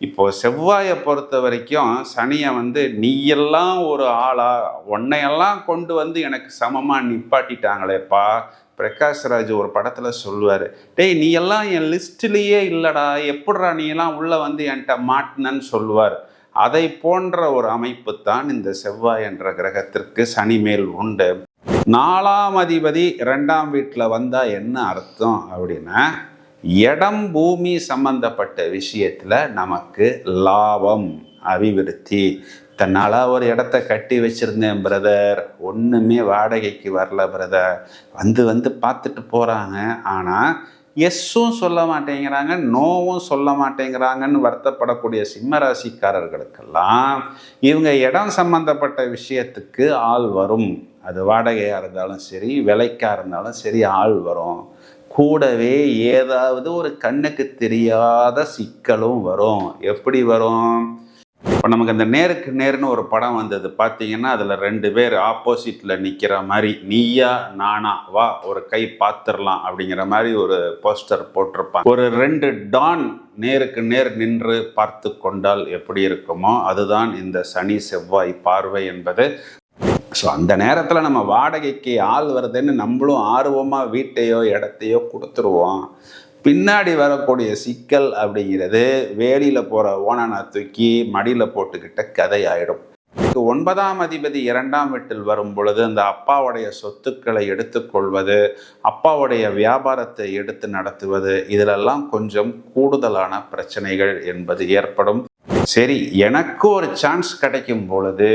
இப்போ செவ்வாயை பொறுத்த வரைக்கும் சனியை வந்து நீயெல்லாம் ஒரு ஆளா உன்னையெல்லாம் கொண்டு வந்து எனக்கு சமமாக நிப்பாட்டிட்டாங்களேப்பா. பிரகாஷ்ராஜ் ஒரு படத்தில் சொல்லுவார் டேய் நீ எல்லாம் என் லிஸ்ட்லேயே இல்லைடா எப்படிடா நீ எல்லாம் உள்ளே வந்து என்கிட்ட மாட்டினன்னு சொல்லுவார். அதை போன்ற ஒரு அமைப்பு தான் இந்த செவ்வாய் என்ற கிரகத்திற்கு சனி மேல் உண்டு. நாலாம் அதிபதி ரெண்டாம் வீட்டில் வந்தால் என்ன அர்த்தம் அப்படின்னா இடம் பூமி சம்பந்தப்பட்ட விஷயத்தில் நமக்கு லாபம் அபிவிருத்தி. தன்னால் ஒரு இடத்த கட்டி வச்சுருந்தேன் பிரதர் ஒன்றுமே வாடகைக்கு வரல பிரதர் வந்து வந்து பார்த்துட்டு போகிறாங்க ஆனால் எஸ்ஸும் சொல்ல மாட்டேங்கிறாங்க நோவும் சொல்ல மாட்டேங்கிறாங்கன்னு வருத்தப்படக்கூடிய சிம்ம ராசிக்காரர்களுக்கெல்லாம் இவங்க இடம் சம்பந்தப்பட்ட விஷயத்துக்கு ஆள் வரும். அது வாடகையாக இருந்தாலும் சரி விலைக்காக இருந்தாலும் சரி ஆள் வரும். கூடவே ஏதாவது ஒரு கண்ணுக்கு தெரியாத சிக்கலும் வரும். எப்படி வரும்? இப்போ நமக்கு அந்த நேருக்கு நேர்னு ஒரு படம் வந்தது. பார்த்தீங்கன்னா அதில் ரெண்டு பேர் ஆப்போசிட்டில் நிற்கிற மாதிரி நீயா நானா வா ஒரு கை பார்த்துடலாம் அப்படிங்கிற மாதிரி ஒரு போஸ்டர் போட்டிருப்பாங்க. ஒரு ரெண்டு டான் நேருக்கு நேர் நின்று பார்த்து கொண்டால் எப்படி இருக்குமோ அதுதான் இந்த சனி செவ்வாய் பார்வை என்பது. ஸோ அந்த நேரத்தில் நம்ம வாடகைக்கு ஆள் வருதுன்னு நம்மளும் ஆர்வமாக வீட்டையோ இடத்தையோ கொடுத்துருவோம். பின்னாடி வரக்கூடிய சிக்கல் அப்படிங்கிறது வேலியில் போகிற ஓனானை தூக்கி மடியில் போட்டுக்கிட்ட கதையாயிடும். ஒன்பதாம் அதிபதி இரண்டாம் வீட்டில் வரும் பொழுது அந்த அப்பாவுடைய சொத்துக்களை எடுத்துக்கொள்வது அப்பாவுடைய வியாபாரத்தை எடுத்து நடத்துவது இதிலெல்லாம் கொஞ்சம் கூடுதலான பிரச்சனைகள் என்பது ஏற்படும். சரி எனக்கு ஒரு சான்ஸ் கிடைக்கும் பொழுது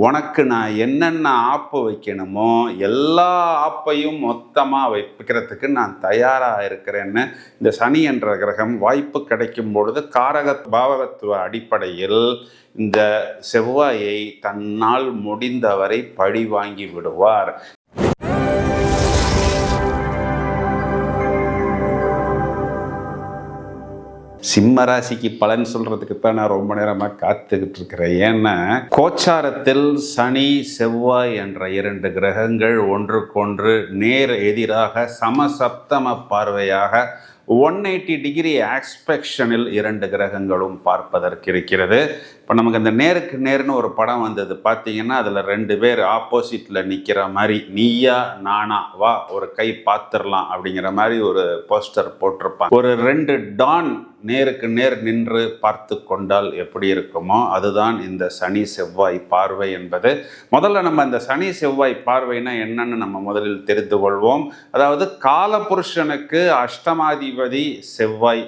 உனக்கு நான் என்னென்ன ஆப்பு வைக்கணுமோ எல்லா ஆப்பையும் மொத்தமாக வைக்கிறதுக்கு நான் தயாராக இருக்கிறேன்னு இந்த சனி என்ற கிரகம் வாய்ப்பு கிடைக்கும் பொழுது காரக பாவகத்துவ அடிப்படையில் இந்த செவ்வாயை தன்னால் முடிந்தவரை பழி வாங்கி விடுவார். சிம்ம ராசிக்கு பலன் சொல்றதுக்கு தான் நான் ரொம்ப நேரமாக காத்துக்கிட்டு இருக்கிறேன். ஏன்னா கோச்சாரத்தில் சனி செவ்வாய் என்ற இரண்டு கிரகங்கள் ஒன்றுக்கொன்று நேர் எதிராக சமசப்தம பார்வையாக ஒன் எயிட்டி டிகிரி ஆக்ஸ்பெக்ஷனில் இரண்டு கிரகங்களும் பார்ப்பதற்கு இருக்கிறது. இப்போ நமக்கு அந்த நேருக்கு நேர்னு ஒரு படம் வந்தது. பார்த்தீங்கன்னா அதில் ரெண்டு பேர் ஆப்போசிட்டில் நிற்கிற மாதிரி நீயா நானா வா ஒரு கை பார்த்துடலாம் அப்படிங்கிற மாதிரி ஒரு போஸ்டர் போட்டிருப்பாங்க. ஒரு ரெண்டு டான் நேருக்கு நேர் நின்று பார்த்து கொண்டால் எப்படி இருக்குமோ அதுதான் இந்த சனி செவ்வாய் பார்வை என்பது. முதல்ல நம்ம இந்த சனி செவ்வாய் பார்வைனா என்னன்னு நம்ம முதலில் தெரிந்து கொள்வோம். அதாவது காலபுருஷனுக்கு அஷ்டமாதிபதி செவ்வாய்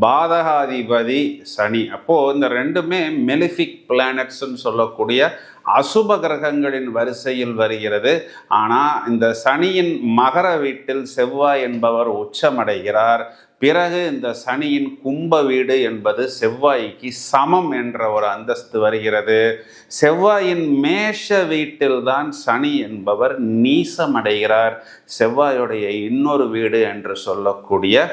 பாதகாதிபதி சனி. அப்போது இந்த ரெண்டுமே மெலிஃபிக் பிளானட்ஸ்ன்னு சொல்லக்கூடிய அசுப கிரகங்களின் வரிசையில் வருகிறது. ஆனால் இந்த சனியின் மகர வீட்டில் செவ்வாய் என்பவர் உச்சமடைகிறார். பிறகு இந்த சனியின் கும்ப வீடு என்பது செவ்வாய்க்கு சமம் என்ற ஒரு அந்தஸ்து வருகிறது. செவ்வாயின் மேஷ வீட்டில்தான் சனி என்பவர் நீசமடைகிறார். செவ்வாயுடைய இன்னொரு வீடு என்று சொல்லக்கூடிய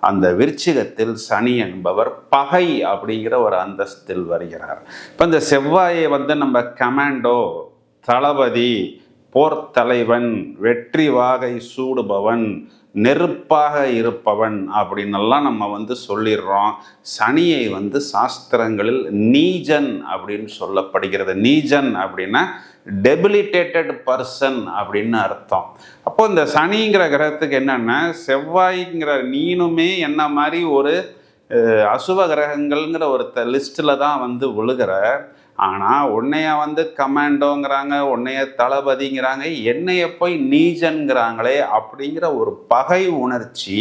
அந்த விருச்சிகத்தில் சனி என்பவர் பகை அப்படிங்கிற ஒரு அந்தஸ்தில் வருகிறார். இப்போ இந்த செவ்வாயை வந்து நம்ம கமாண்டோ தளபதி போர் தலைவன் வெற்றி வாகை சூடுபவன் நெருப்பாக இருப்பவன் அப்படின்னெல்லாம் நம்ம வந்து சொல்லிடுறோம். சனியை வந்து சாஸ்திரங்களில் நீஜன் அப்படின்னு சொல்லப்படுகிறது. நீஜன் அப்படின்னா டெபிலிட்டேட்டட் பர்சன் அப்படின்னு அர்த்தம். அப்போ இந்த சனிங்கிற கிரகத்துக்கு என்னென்னா செவ்வாய்ங்கிற நீனுமே என்ன மாதிரி ஒரு அசுவ கிரகங்கள்ங்கிற ஒரு லிஸ்ட்டில் தான் வந்து விழுகிற. ஆனால் உன்னைய வந்து கமாண்டோங்கிறாங்க உன்னைய தளபதிங்கிறாங்க என்னைய போய் நீஜன்கிறாங்களே அப்படிங்கிற ஒரு பகை உணர்ச்சி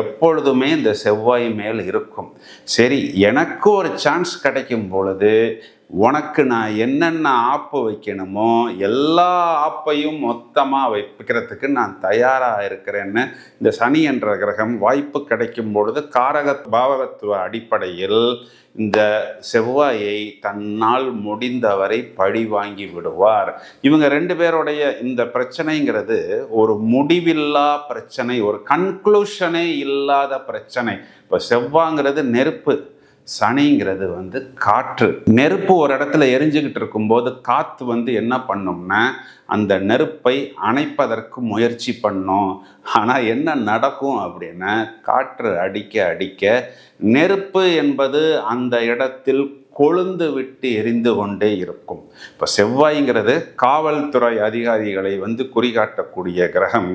எப்பொழுதுமே இந்த செவ்வாய் மேல் இருக்கும். சரி எனக்கு ஒரு சான்ஸ் கிடைக்கும் பொழுது உனக்கு நான் என்னென்ன ஆப்பு வைக்கணுமோ எல்லா ஆப்பையும் மொத்தமாக வைக்கிறதுக்கு நான் தயாராக இருக்கிறேன்னு இந்த சனி என்ற கிரகம் வாய்ப்பு கிடைக்கும் பொழுது காரக பாவகத்துவ அடிப்படையில் இந்த செவ்வாயை தன்னால் முடிந்தவரை பழி வாங்கி விடுவார். இவங்க ரெண்டு பேருடைய இந்த பிரச்சனைங்கிறது ஒரு முடிவில்லா பிரச்சனை ஒரு கன்க்ளூஷனே இல்லாத பிரச்சனை. இப்போ செவ்வாங்கிறது நெருப்பு. சனிங்கிறது வந்து காற்று. நெருப்பு ஒரு இடத்துல எரிஞ்சுக்கிட்டு இருக்கும்போது காற்று வந்து என்ன பண்ணும்னா அந்த நெருப்பை அணைப்பதற்கு முயற்சி பண்ணும். ஆனால் என்ன நடக்கும் அப்படின்னா காற்று அடிக்க அடிக்க நெருப்பு என்பது அந்த இடத்தில் கொழுந்து விட்டு எரிந்து கொண்டே இருக்கும். இப்போ செவ்வாய்ங்கிறது காவல்துறை அதிகாரிகளை வந்து குறிகாட்டக்கூடிய கிரகம்.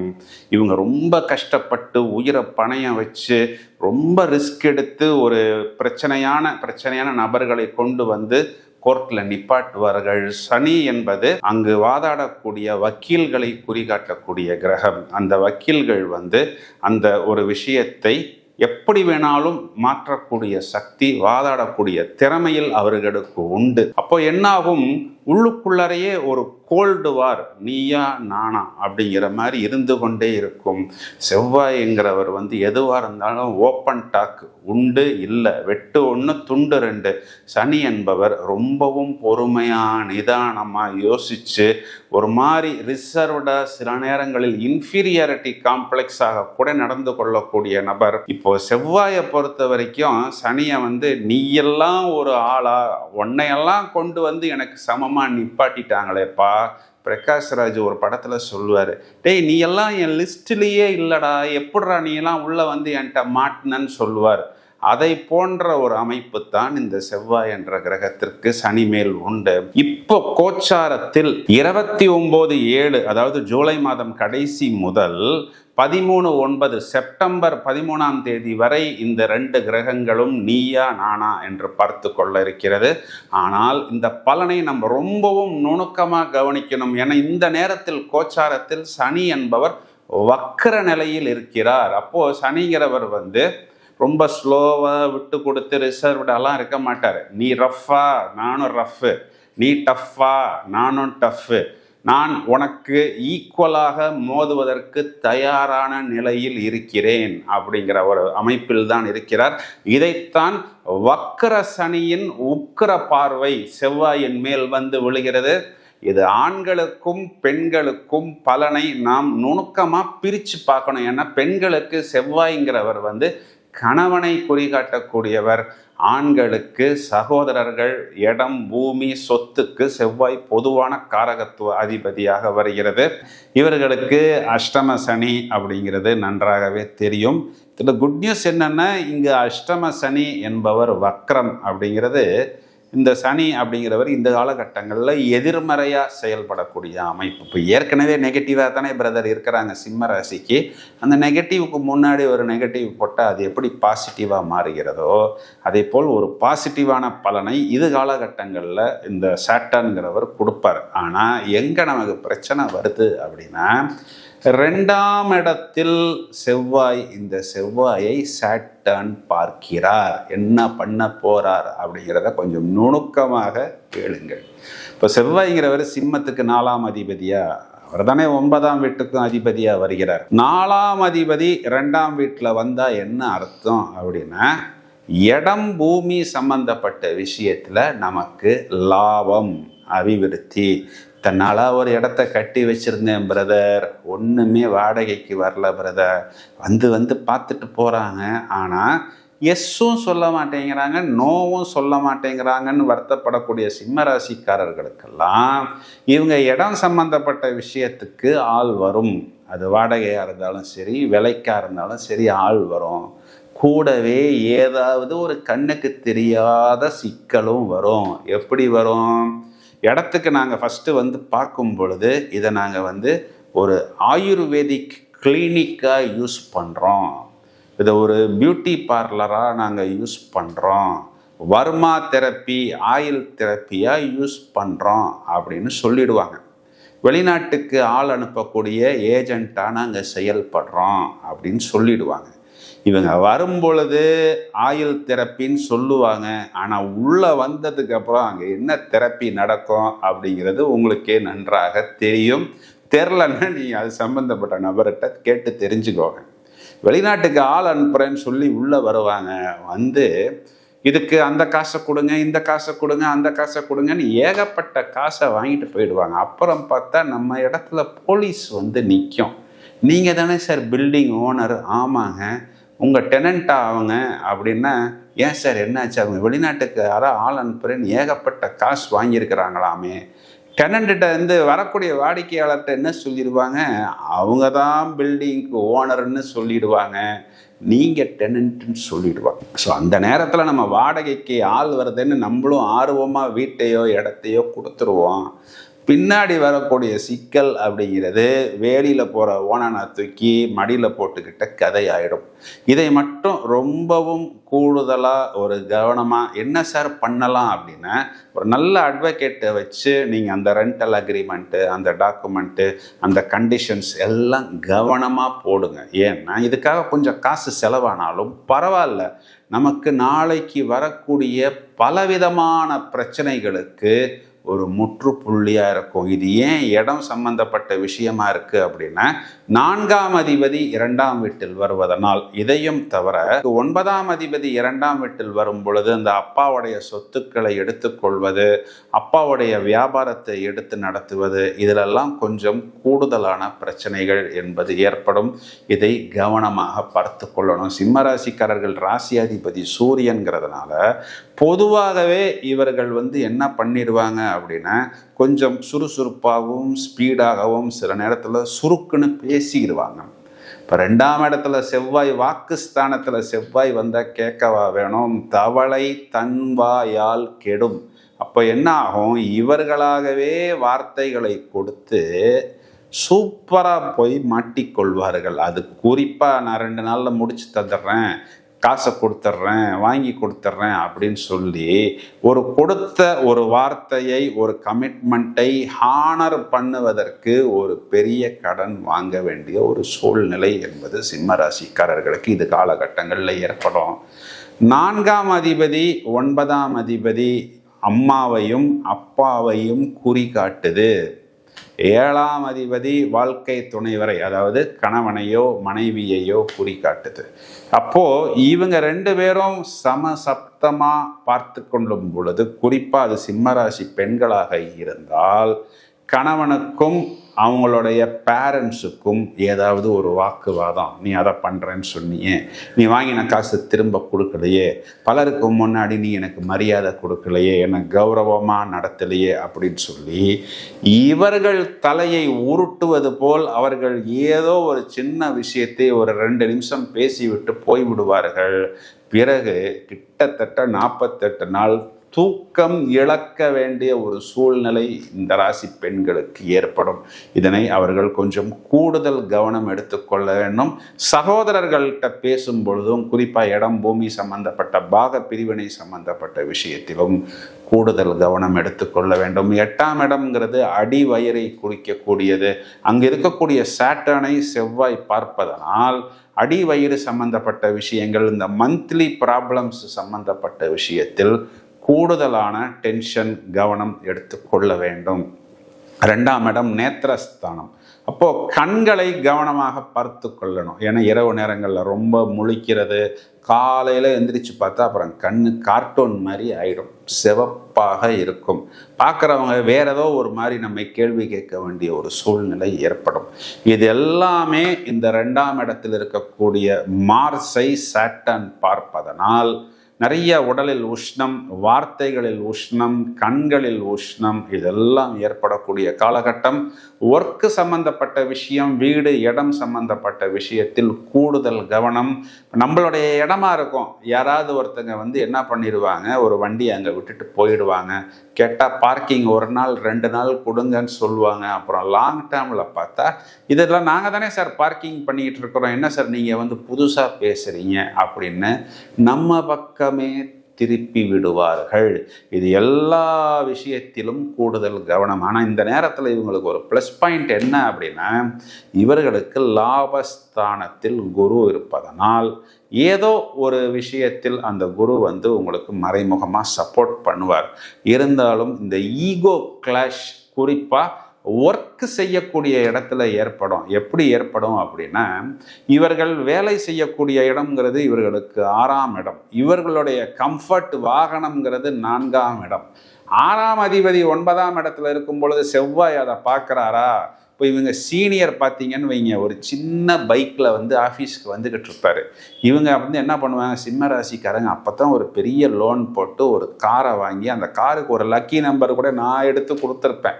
இவங்க ரொம்ப கஷ்டப்பட்டு உயிரை பணையம் வச்சு ரொம்ப ரிஸ்க் எடுத்து ஒரு பிரச்சனையான பிரச்சனையான நபர்களை கொண்டு வந்து கோர்ட்டில் நிப்பாட்டுவார்கள். சனி என்பது அங்கு வாதாடக்கூடிய வக்கீல்களை குறிகாட்டக்கூடிய கிரகம். அந்த வக்கீல்கள் வந்து அந்த ஒரு விஷயத்தை எப்படி வேணாலும் மாற்றக்கூடிய சக்தி வாதாடக்கூடிய திறமையில் அவர்களுக்கு உண்டு. அப்போ என்னாகும்? உள்ளுக்குள்ளறையே ஒரு கோல்டு வார் நீயா நானா அப்படிங்கிற மாதிரி இருந்து கொண்டே இருக்கும். செவ்வாய்ங்கிறவர் வந்து எதுவாக இருந்தாலும் ஓப்பன் டாக் உண்டு இல்லை வெட்டு ஒன்று துண்டு ரெண்டு. சனி என்பவர் ரொம்பவும் பொறுமையாக நிதானமாக யோசித்து ஒரு மாதிரி ரிசர்வ்டாக சில நேரங்களில் இன்ஃபீரியாரிட்டி காம்ப்ளெக்ஸாக கூட நடந்து கொள்ளக்கூடிய நபர். இப்போ செவ்வாயை பொறுத்த வரைக்கும் சனியை வந்து நீயெல்லாம் ஒரு ஆளா உன்னையெல்லாம் கொண்டு வந்து எனக்கு சமமாக நிப்பாட்டிட்டாங்களேப்பா பிரகாஷ்ராஜ் ஒரு படத்தில் சொல்லுவார் டேய் நீ எல்லாம் என் லிஸ்ட்லேயே இல்லைடா எப்படிடா நீ எல்லாம் உள்ளே வந்து என்கிட்ட மாட்டினன்னு சொல்லுவார். அதை போன்ற ஒரு அமைப்பு தான் இந்த செவ்வாய் என்ற கிரகத்திற்கு சனி மேல் உண்டு. இப்போ கோச்சாரத்தில் இருபத்தி ஒன்பது ஏழு அதாவது ஜூலை மாதம் கடைசி முதல் பதிமூணு ஒன்பது செப்டம்பர் பதிமூணாம் தேதி வரை இந்த ரெண்டு கிரகங்களும் நீயா நானா என்று பார்த்து கொள்ள இருக்கிறது. ஆனால் இந்த பலனை நம்ம ரொம்பவும் நுணுக்கமாக கவனிக்கணும். என இந்த நேரத்தில் கோச்சாரத்தில் சனி என்பவர் வக்கர நிலையில் இருக்கிறார். அப்போ சனிங்கிறவர் வந்து ரொம்ப ஸ்லோவாக விட்டு கொடுத்து ரிசர்வ்டெல்லாம் இருக்க மாட்டார். நீ ரஃப்பா நானும் ரஃப்பு நீ டஃப்பா நானும் டஃப்பு நான் உனக்கு ஈக்குவலாக மோதுவதற்கு தயாரான நிலையில் இருக்கிறேன் அப்படிங்கிற ஒரு அமைப்பில் தான் இருக்கிறார். இதைத்தான் வக்கர சனியின் உக்கிர பார்வை செவ்வாயின் மேல் வந்து விழுகிறது. இது ஆண்களுக்கும் பெண்களுக்கும் பலனை நாம் நுணுக்கமாக பிரித்து பார்க்கணும். ஏன்னா பெண்களுக்கு செவ்வாய்ங்கிறவர் வந்து கணவனை குறிகாட்டக்கூடியவர் ஆண்களுக்கு சகோதரர்கள் இடம் பூமி சொத்துக்கு செவ்வாய் பொதுவான காரகத்துவ அதிபதியாக வருகிறது. இவர்களுக்கு அஷ்டம சனி அப்படிங்கிறது நன்றாகவே தெரியும். இதில் குட் நியூஸ் என்னென்னா இங்கு அஷ்டம சனி என்பவர் வக்ரம் அப்படிங்கிறது இந்த சனி அப்படிங்கிறவர் இந்த காலகட்டங்களில் எதிர்மறையாக செயல்படக்கூடிய அமைப்பு. இப்போ ஏற்கனவே நெகட்டிவாக தானே பிரதர் இருக்கிறாங்க சிம்ம ராசிக்கு. அந்த நெகட்டிவுக்கு முன்னாடி ஒரு நெகட்டிவ் போட்டால் அது எப்படி பாசிட்டிவாக மாறுகிறதோ அதே போல் ஒரு பாசிட்டிவான பலனை இது காலகட்டங்களில் இந்த சாட்டான்கிறவர் கொடுப்பார். ஆனால் எங்கே நமக்கு பிரச்சனை வருது அப்படின்னா ரெண்டாம் இடத்தில் செவ்வாய் இந்த செவ்வாயை சாட்டன் பார்க்கிறார். என்ன பண்ண போறார் அப்படிங்கிறத கொஞ்சம் நுணுக்கமாக கேளுங்கள். இப்போ செவ்வாய்ங்கிறவர் சிம்மத்துக்கு நாலாம் அதிபதியா? அவர் தானே ஒன்பதாம் வீட்டுக்கும் அதிபதியா வருகிறார். நாலாம் அதிபதி ரெண்டாம் வீட்டில் வந்தா என்ன அர்த்தம் அப்படின்னா இடம் பூமி சம்பந்தப்பட்ட விஷயத்தில் நமக்கு லாபம் அபிவிருத்தி. தன்னால் ஒரு இடத்த கட்டி வச்சுருந்தேன் பிரதர் ஒன்றுமே வாடகைக்கு வரல பிரதர் வந்து வந்து பார்த்துட்டு போகிறாங்க ஆனால் எஸ்ஸும் சொல்ல மாட்டேங்கிறாங்க நோவும் சொல்ல மாட்டேங்கிறாங்கன்னு வருத்தப்படக்கூடிய சிம்மராசிக்காரர்களுக்கெல்லாம் இவங்க இடம் சம்பந்தப்பட்ட விஷயத்துக்கு ஆள் வரும். அது வாடகையாக இருந்தாலும் சரி விலைக்காக இருந்தாலும் சரி ஆள் வரும். கூடவே ஏதாவது ஒரு கண்ணுக்கு தெரியாத சிக்கலும் வரும். எப்படி வரும்? இடத்துக்கு நாங்கள் ஃபஸ்ட்டு வந்து பார்க்கும் பொழுது இதை நாங்கள் வந்து ஒரு ஆயுர்வேதிக் கிளினிக்காக யூஸ் பண்ணுறோம் இதை ஒரு பியூட்டி பார்லராக நாங்கள் யூஸ் பண்ணுறோம் வர்மா தெரப்பி ஆயில் தெரப்பியாக யூஸ் பண்ணுறோம் அப்படின்னு சொல்லிடுவாங்க. வெளிநாட்டுக்கு ஆள் அனுப்பக்கூடிய ஏஜெண்ட்டாக நாங்கள் செயல்படுறோம் அப்படின்னு சொல்லிடுவாங்க. இவங்க வரும் பொழுது ஆயுள் தெரப்பின்னு சொல்லுவாங்க. ஆனால் உள்ளே வந்ததுக்கப்புறம் அங்கே என்ன தெரப்பி நடக்கும் அப்படிங்கிறது உங்களுக்கே நன்றாக தெரியும். தெரிலன்னா நீங்கள் அது சம்மந்தப்பட்ட நபர்கிட்ட கேட்டு தெரிஞ்சுக்கோங்க. வெளிநாட்டுக்கு ஆள் அனுப்புகிறேன்னு சொல்லி உள்ளே வருவாங்க. வந்து இதுக்கு அந்த காசை கொடுங்க இந்த காசை கொடுங்க அந்த காசை கொடுங்கன்னு ஏகப்பட்ட காசை வாங்கிட்டு போயிடுவாங்க. அப்புறம் பார்த்தா நம்ம இடத்துல போலீஸ் வந்து நிற்கும் நீங்கள் தானே சார் பில்டிங் ஓனர். ஆமாங்க. உங்கள் டெனண்ட்டாக அவங்க அப்படின்னா ஏன் சார் என்னாச்சு? அவங்க வெளிநாட்டுக்கு யாரோ ஆள் அனுப்புறேன்னு ஏகப்பட்ட காசு வாங்கியிருக்கிறாங்களாமே. டெனண்ட்ட இருந்து வரக்கூடிய வாடிக்கையாளர்கிட்ட என்ன சொல்லிடுவாங்க? அவங்க தான் பில்டிங்க்கு ஓனர்னு சொல்லிடுவாங்க. நீங்கள் டெனண்ட்டுன்னு சொல்லிடுவாங்க. ஸோ அந்த நேரத்தில் நம்ம வாடகைக்கு ஆள் வருதுன்னு நம்மளும் ஆர்வமாக வீட்டையோ இடத்தையோ கொடுத்துருவோம். பின்னாடி வரக்கூடிய சிக்கல் அப்படிங்கிறது வேலியில் போகிற ஓனனை தூக்கி மடியில் போட்டுக்கிட்ட கதையாயிடும். இதை மட்டும் ரொம்பவும் கூடுதலாக ஒரு கவனமாக என்ன சார் பண்ணலாம் அப்படின்னா ஒரு நல்ல அட்வொகேட்டை வச்சு நீங்கள் அந்த ரெண்டல் அக்ரிமெண்ட்டு அந்த டாக்குமெண்ட்டு அந்த கண்டிஷன்ஸ் எல்லாம் கவனமாக போடுங்க. ஏன்னா இதுக்காக கொஞ்சம் காசு செலவானாலும் பரவாயில்ல. நமக்கு நாளைக்கு வரக்கூடிய பலவிதமான பிரச்சனைகளுக்கு ஒரு முற்றுப்புள்ளியாக இருக்கும் இது ஏன் இடம் சம்பந்தப்பட்ட விஷயமா இருக்கு அப்படின்னா நான்காம் அதிபதி இரண்டாம் வீட்டில் வருவதனால் இதையும் தவிர ஒன்பதாம் அதிபதி இரண்டாம் வீட்டில் வரும் பொழுது அந்த அப்பாவுடைய சொத்துக்களை எடுத்துக்கொள்வது அப்பாவுடைய வியாபாரத்தை எடுத்து நடத்துவது இதிலெல்லாம் கொஞ்சம் கூடுதலான பிரச்சனைகள் என்பது ஏற்படும். இதை கவனமாக பார்த்து கொள்ளணும். சிம்மராசிக்காரர்கள் ராசியாதிபதி சூரியன்கிறதுனால பொதுவாகவே இவர்கள் வந்து என்ன பண்ணிடுவாங்க அப்படின்னா கொஞ்சம் சுறுசுறுப்பாகவும் ஸ்பீடாகவும் சில நேரத்தில் சுருக்குன்னு பேசிடுவாங்க. இப்போ ரெண்டாம் இடத்துல செவ்வாய் வாக்குஸ்தானத்தில் செவ்வாய் வந்தால் கேட்கவா வேணும்? தவளை தன்வாயால் கெடும். அப்போ என்ன ஆகும்? இவர்களாகவே வார்த்தைகளை கொடுத்து சூப்பராக போய் மாட்டிக்கொள்வார்கள். அது குறிப்பாக நான் ரெண்டு நாளில் முடிச்சு தந்துடுறேன். காசை கொடுத்துட்றேன் வாங்கி கொடுத்துட்றேன் அப்படின்னு சொல்லி ஒரு கொடுத்த ஒரு வார்த்தையை ஒரு கமிட்மெண்ட்டை ஹானர் பண்ணுவதற்கு ஒரு பெரிய கடன் வாங்க வேண்டிய ஒரு சூழ்நிலை என்பது சிம்ம ராசிக்காரர்களுக்கு இது காலகட்டங்களில் ஏற்படும். நான்காம் அதிபதி ஒன்பதாம் அதிபதி அம்மாவையும் அப்பாவையும் குறி காட்டுது ஏழாம் அதிபதி வாழ்க்கை துணைவரை அதாவது கணவனையோ மனைவியையோ குறிக்காட்டுது அப்போது அப்போ இவங்க ரெண்டு பேரும் சமசப்தமா பார்த்து கொள்ளும் பொழுது குறிப்பா அது சிம்மராசி பெண்களாக இருந்தால் கணவனுக்கும் அவங்களுடைய பேரண்ட்ஸுக்கும் ஏதாவது ஒரு வாக்குவாதம் நீ அதை பண்ணுறேன்னு சொன்னியே நீ வாங்கின காசு திரும்ப கொடுக்கலையே பலருக்கு முன்னாடி நீ எனக்கு மரியாதை கொடுக்கலையே என்னை கௌரவமாக நடத்தலையே அப்படின்னு சொல்லி இவர்கள் தலையை உருட்டுவது போல் அவர்கள் ஏதோ ஒரு சின்ன விஷயத்தை ஒரு ரெண்டு நிமிஷம் பேசிவிட்டு போய்விடுவார்கள். பிறகு கிட்டத்தட்ட நாற்பத்தெட்டு நாள் தூக்கம் இழக்க வேண்டிய ஒரு சூழ்நிலை இந்த ராசி பெண்களுக்கு ஏற்படும். இதனை அவர்கள் கொஞ்சம் கூடுதல் கவனம் எடுத்துக்கொள்ள வேண்டும். சகோதரர்கள்ட்ட பேசும் பொழுதும் குறிப்பாக இடம் பூமி சம்பந்தப்பட்ட பாக பிரிவினை சம்பந்தப்பட்ட விஷயத்திலும் கூடுதல் கவனம் எடுத்துக்கொள்ள வேண்டும். எட்டாம் இடம்ங்கிறது அடி வயிறை குறிக்கக்கூடியது. அங்கு இருக்கக்கூடிய சேட்டனை செவ்வாய் பார்ப்பதனால் அடி வயிறு சம்பந்தப்பட்ட விஷயங்கள் இந்த மந்த்லி ப்ராப்ளம்ஸ் சம்பந்தப்பட்ட விஷயத்தில் கூடுதலான டென்ஷன் கவனம் எடுத்துக்கொள்ள வேண்டும். ரெண்டாம் இடம் நேத்திரஸ்தானம். அப்போது கண்களை கவனமாக பார்த்து கொள்ளணும். ஏன்னா இரவு நேரங்களில் ரொம்ப முழிக்கிறது. காலையில் எந்திரிச்சு பார்த்தா அப்புறம் கண் கார்ட்டூன் மாதிரி ஆயிடும். சிவப்பாக இருக்கும். பார்க்குறவங்க வேற ஏதோ ஒரு மாதிரி நம்மை கேள்வி கேட்க வேண்டிய ஒரு சூழ்நிலை ஏற்படும். இது எல்லாமே இந்த ரெண்டாம் இடத்தில் இருக்கக்கூடிய மார்ஸை சாட்டன் பார்ப்பதனால் நிறைய உடலில் உஷ்ணம் வார்த்தைகளில் உஷ்ணம் கண்களில் உஷ்ணம் இதெல்லாம் ஏற்படக்கூடிய காலகட்டம். ஒர்க்கு சம்பந்தப்பட்ட விஷயம் வீடு இடம் சம்பந்தப்பட்ட விஷயத்தில் கூடுதல் கவனம். நம்மளுடைய இடமா இருக்கும். யாராவது ஒருத்தங்க வந்து என்ன பண்ணிடுவாங்க? ஒரு வண்டி அங்கே விட்டுட்டு போயிடுவாங்க. கேட்டால் பார்க்கிங் ஒரு நாள் ரெண்டு நாள் கொடுங்கன்னு சொல்லுவாங்க. அப்புறம் லாங் டேர்மில் பார்த்தா இதெல்லாம் நாங்கள் தானே சார் பார்க்கிங் பண்ணிக்கிட்டு இருக்கிறோம். என்ன சார் நீங்கள் வந்து புதுசாக பேசுகிறீங்க அப்படின்னு நம்ம பக்கமே திருப்பி விடுவார்கள். இது எல்லா விஷயத்திலும் கூடுதல் கவனம். ஆனால் இந்த நேரத்தில் இவங்களுக்கு ஒரு ப்ளஸ் பாயிண்ட் என்ன அப்படின்னா இவர்களுக்கு லாபஸ்தானத்தில் குரு இருப்பதனால் ஏதோ ஒரு விஷயத்தில் அந்த குரு வந்து உங்களுக்கு மறைமுகமாக சப்போர்ட் பண்ணுவார். இருந்தாலும் இந்த ஈகோ கிளாஷ் குறிப்பாக ஒர்க் செய்யக்கூடிய இடத்துல ஏற்படும். எப்படி ஏற்படும் அப்படின்னா இவர்கள் வேலை செய்யக்கூடிய இடம்ங்கிறது இவர்களுக்கு ஆறாம் இடம். இவர்களுடைய கம்ஃபர்ட் வாகனம்ங்கிறது நான்காம் இடம். ஆறாம் அதிபதி ஒன்பதாம் இடத்துல இருக்கும் பொழுது செவ்வாய் அதை பார்க்குறாரா? இப்போ இவங்க சீனியர் பார்த்தீங்கன்னு வைங்க ஒரு சின்ன பைக்கில் வந்து ஆஃபீஸ்க்கு வந்துக்கிட்டு இருப்பாரு. இவங்க வந்து என்ன பண்ணுவாங்க சிம்ம ராசிக்காரங்க அப்போ தான் ஒரு பெரிய லோன் போட்டு ஒரு காரை வாங்கி அந்த காருக்கு ஒரு லக்கி நம்பர் கூட நான் எடுத்து கொடுத்துருப்பேன்.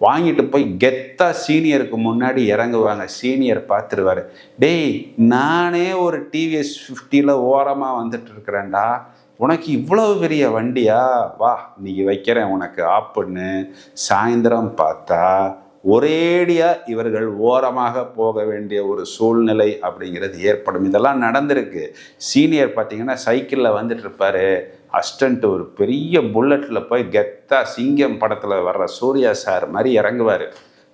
வாங்கிட்டு போய் கெத்தாக சீனியருக்கு முன்னாடி இறங்குவாங்க. சீனியர் பார்த்துருவாரு டேய் நானே ஒரு டிவிஎஸ் ஃபிஃப்டியில் ஓரமாக வந்துட்டு இருக்கிறேன்டா. உனக்கு இவ்வளவு பெரிய வண்டியா? வா இன்னைக்கு வைக்கிறேன் உனக்கு. ஆப்புன்னு சாயந்தரம் பார்த்தா ஒரேடியாக இவர்கள் ஓரமாக போக வேண்டிய ஒரு சூழ்நிலை அப்படிங்கிறது ஏற்படும். இதெல்லாம் நடந்திருக்கு. சீனியர் பார்த்தீங்கன்னா சைக்கிளில் வந்துட்டு இருப்பாரு. அஸ்டண்ட் ஒரு பெரிய புல்லட்டில் போய் கெத்தா சிங்கம் படத்தில் வர்ற சூர்யா சார் மாதிரி இறங்குவார்.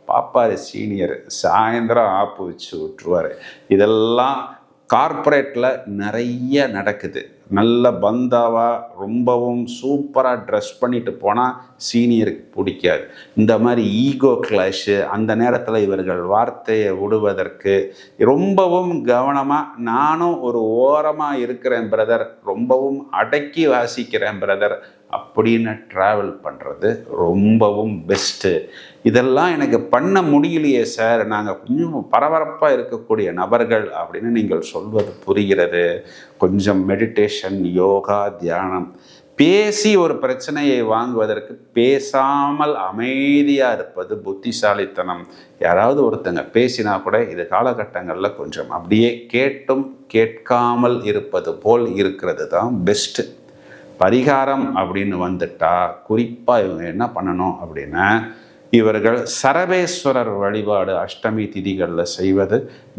பாப்பாரு சீனியர் சாயந்தரம் ஆப்பு வச்சு விட்டுருவார். இதெல்லாம் கார்ப்பரேட்டில் நிறைய நடக்குது. நல்ல பந்தாவாக ரொம்பவும் சூப்பராக ட்ரெஸ் பண்ணிட்டு போனால் சீனியருக்கு பிடிக்காது. இந்த மாதிரி ஈகோ கிளாஷு அந்த நேரத்தில் இவர்கள் வார்த்தையை விடுவதற்கு ரொம்பவும் கவனமாக நானும் ஒரு ஓரமாக இருக்கிறேன் பிரதர் ரொம்பவும் அடக்கி வாசிக்கிறேன் பிரதர் அப்படின்னு ட்ராவல் பண்ணுறது ரொம்பவும் பெஸ்ட்டு இதெல்லாம் எனக்கு பண்ண முடியலையே சார் நாங்கள் கொஞ்சம் பரபரப்பாக இருக்கக்கூடிய நபர்கள் அப்படின்னு நீங்கள் சொல்வது புரிகிறது. கொஞ்சம் மெடிடேஷன் யோகா தியானம். பேசி ஒரு பிரச்சனையை வாங்குவதற்கு பேசாமல் அமைதியாக இருப்பது புத்திசாலித்தனம். யாராவது ஒருத்தங்க பேசினா கூட இது காலகட்டங்களில் கொஞ்சம் அப்படியே கேட்டும் கேட்காமல் இருப்பது போல் இருக்கிறது தான் பெஸ்ட்டு பரிகாரம் அப்படின்னு வந்துட்டா குறிப்பாக இவங்க என்ன பண்ணணும் அப்படின்னா இவர்கள் சரபேஸ்வரர் வழிபாடு அஷ்டமி திதிகளில் செய்வது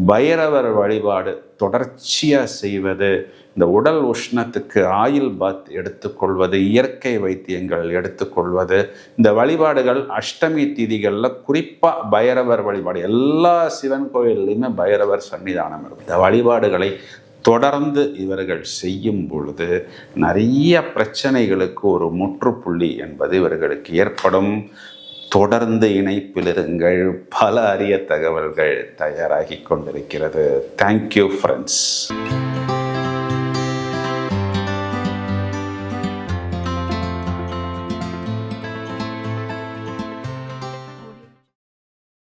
பைரவர் வழிபாடு தொடர்ச்சியாக செய்வது இந்த உடல் உஷ்ணத்துக்கு ஆயில் பாத் எடுத்துக்கொள்வது இயற்கை வைத்தியங்கள் எடுத்துக்கொள்வது இந்த வழிபாடுகள் அஷ்டமி திதிகளில் குறிப்பாக பைரவர் வழிபாடு. எல்லா சிவன் கோயில்லையுமே பைரவர் சன்னிதானம் இருக்கும். இந்த வழிபாடுகளை தொடர்ந்து இவர்கள் செய்யும் பொழுது நிறைய பிரச்சனைகளுக்கு ஒரு முற்றுப்புள்ளி என்பது இவர்களுக்கு ஏற்படும். தொடர்ந்து இணைப்பில் இருங்கள் பல அரிய தகவல்கள் தயாராகி கொண்டிருக்கிறது. Thank you friends